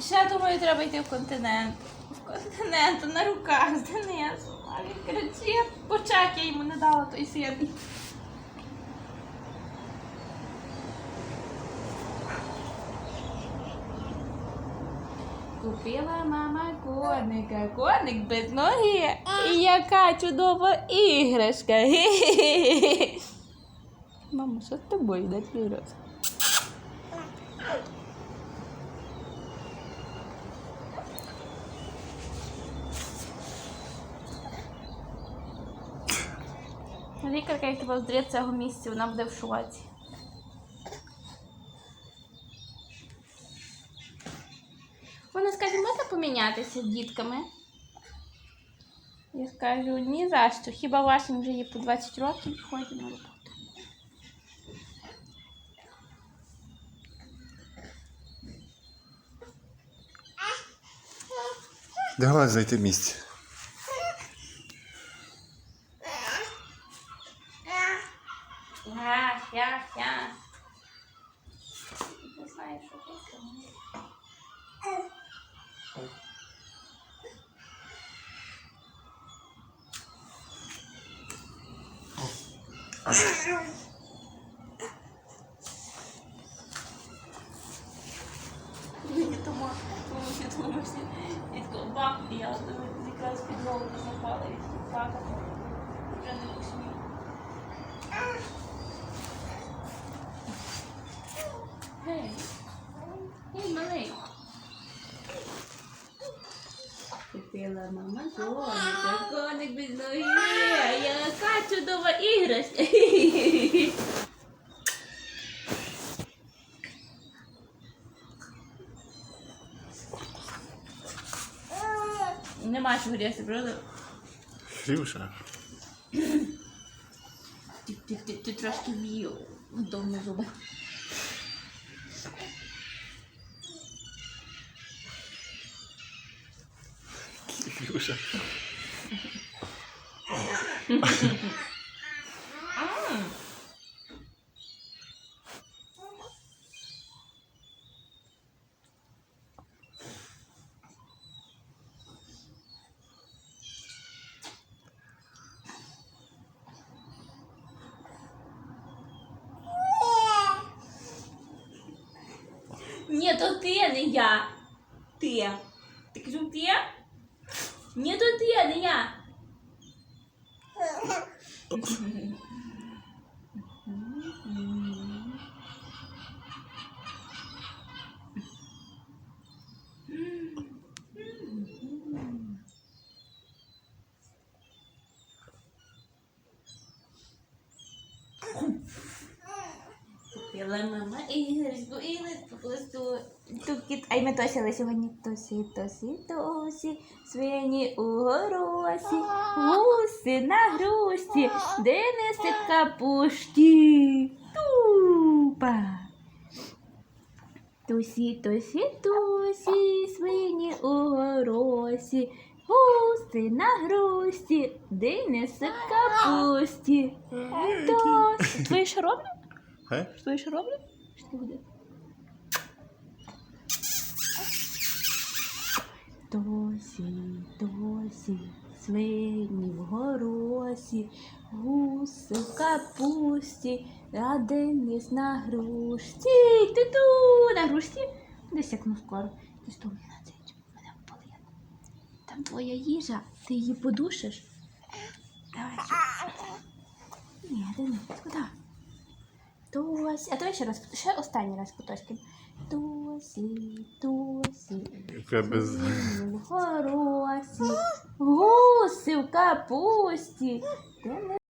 Ще думаю, треба йти в континент. В континент на руках з Денисом. А він кричить, по чек я йому не дала той син. Купила мама коника, коник без ноги. І яка чудова іграшка. Мамо, що з тобою, де твій роз? Лікарка, як тебе здрить цього місця, вона буде в шоці. Вона скаже, можна помінятися з дітками? Я скажу, ні за що. Хіба вашим вже є по 20 років ходять на роботу. Давай зайти місце. Я, я, я. Не знаю, що таке. Мені тому, тому що тому всі від і я якраз підлогу запала і плакати. Вже не посмію. Купила мама коника, коник без ноги, яка чудова іграшка. Нема чого грязі, правда? Фрюша. Ти, ти, ти, ти трошки в'їв вдома зуби. Фрюша. Ні, то ти, не я. Ти. Ти кажу, ти? Ні, то ти, не я. Купила мама іграшку, іграшку просто. Тукіт, а й ми тосили сьогодні. Тосі, тосі, тосі, свині у горосі, гуси на грусті, де несе капусті. Тупа. Тусі, тосі, тусі, свині у горосі, гуси на грусті, де несе капусті. Тос. Твої що роблять? Е? Твої що роблять? Що ти буде? Тосі, тосі, свині в горосі, гуси в капусті, а Денис на грушці. Ту-ту, на грушці. Десь як ну скоро. Ти на цей мене впалить. Там твоя їжа, ти її подушиш. Давай. ще. Ні, Денис, куди? Тосі. А давай ще раз, ще останній раз куточки. Тосі, тосі. Яка без... в Хоросі, гуси в капусті. Де не